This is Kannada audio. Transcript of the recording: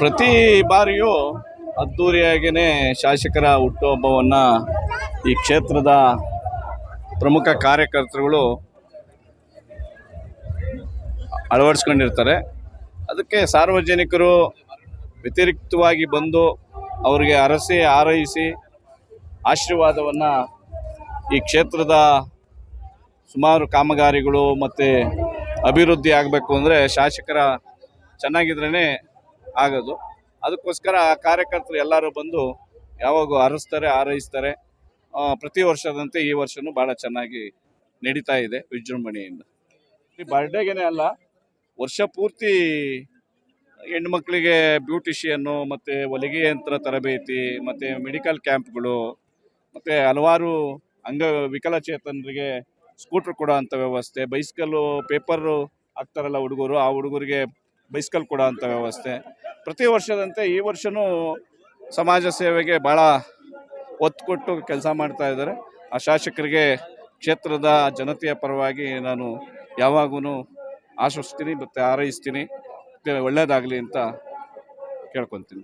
ಪ್ರತಿ ಬಾರಿಯೂ ಅದ್ಧೂರಿಯಾಗಿಯೇ ಶಾಸಕರ ಹುಟ್ಟುಹಬ್ಬವನ್ನು ಈ ಕ್ಷೇತ್ರದ ಪ್ರಮುಖ ಕಾರ್ಯಕರ್ತರುಗಳು ಅಳವಡಿಸ್ಕೊಂಡಿರ್ತಾರೆ. ಅದಕ್ಕೆ ಸಾರ್ವಜನಿಕರು ವ್ಯತಿರಿಕ್ತವಾಗಿ ಬಂದು ಅವರಿಗೆ ಅರಸಿ ಆರೈಸಿ ಆಶೀರ್ವಾದವನ್ನು ಈ ಕ್ಷೇತ್ರದ ಸುಮಾರು ಕಾಮಗಾರಿಗಳು ಮತ್ತು ಅಭಿವೃದ್ಧಿ ಆಗಬೇಕು ಅಂದರೆ ಶಾಸಕರ ಚೆನ್ನಾಗಿದ್ರೇ ಆಗೋದು. ಅದಕ್ಕೋಸ್ಕರ ಆ ಕಾರ್ಯಕರ್ತರು ಎಲ್ಲರೂ ಬಂದು ಯಾವಾಗ ಹರಿಸ್ತಾರೆ. ಹಾರೈಸ್ತಾರೆ ಪ್ರತಿ ವರ್ಷದಂತೆ ಈ ವರ್ಷವೂ ಭಾಳ ಚೆನ್ನಾಗಿ ನಡೀತಾ ಇದೆ ವಿಜೃಂಭಣೆಯಿಂದ. ಈ ಬರ್ಡೇಗೇನೆ ಅಲ್ಲ, ವರ್ಷ ಪೂರ್ತಿ ಹೆಣ್ಮಕ್ಳಿಗೆ ಬ್ಯೂಟಿಷಿಯನ್ನು, ಮತ್ತು ಹೊಲಿಗೆ ಯಂತ್ರ ತರಬೇತಿ, ಮತ್ತು ಮೆಡಿಕಲ್ ಕ್ಯಾಂಪ್ಗಳು ಮತ್ತು ಹಲವಾರು ಅಂಗ ವಿಕಲಚೇತನರಿಗೆ ಸ್ಕೂಟ್ರ್ ಕೊಡೋ ಅಂಥ ವ್ಯವಸ್ಥೆ ಬೈಸ್ಕಲ್ಲು ಪೇಪರು ಹಾಕ್ತಾರಲ್ಲ ಹುಡುಗರು, ಆ ಹುಡುಗರಿಗೆ ಬೈಸ್ಕಲ್ ಕೊಡೋ ಅಂಥ ವ್ಯವಸ್ಥೆ. ಪ್ರತಿ ವರ್ಷದಂತೆ ಈ ವರ್ಷವೂ ಸಮಾಜ ಸೇವೆಗೆ ಭಾಳ ಒತ್ತು ಕೊಟ್ಟು ಕೆಲಸ ಮಾಡ್ತಾ ಇದ್ದಾರೆ. ಆ ಶಾಸಕರಿಗೆ ಕ್ಷೇತ್ರದ ಜನತೆಯ ಪರವಾಗಿ ನಾನು ಯಾವಾಗೂ ಆಶ್ವಸ್ತೀನಿ ಮತ್ತು ಹಾರೈಸ್ತೀನಿ. ಮತ್ತು ಒಳ್ಳೆಯದಾಗಲಿ ಅಂತ ಕೇಳ್ಕೊತೀನಿ.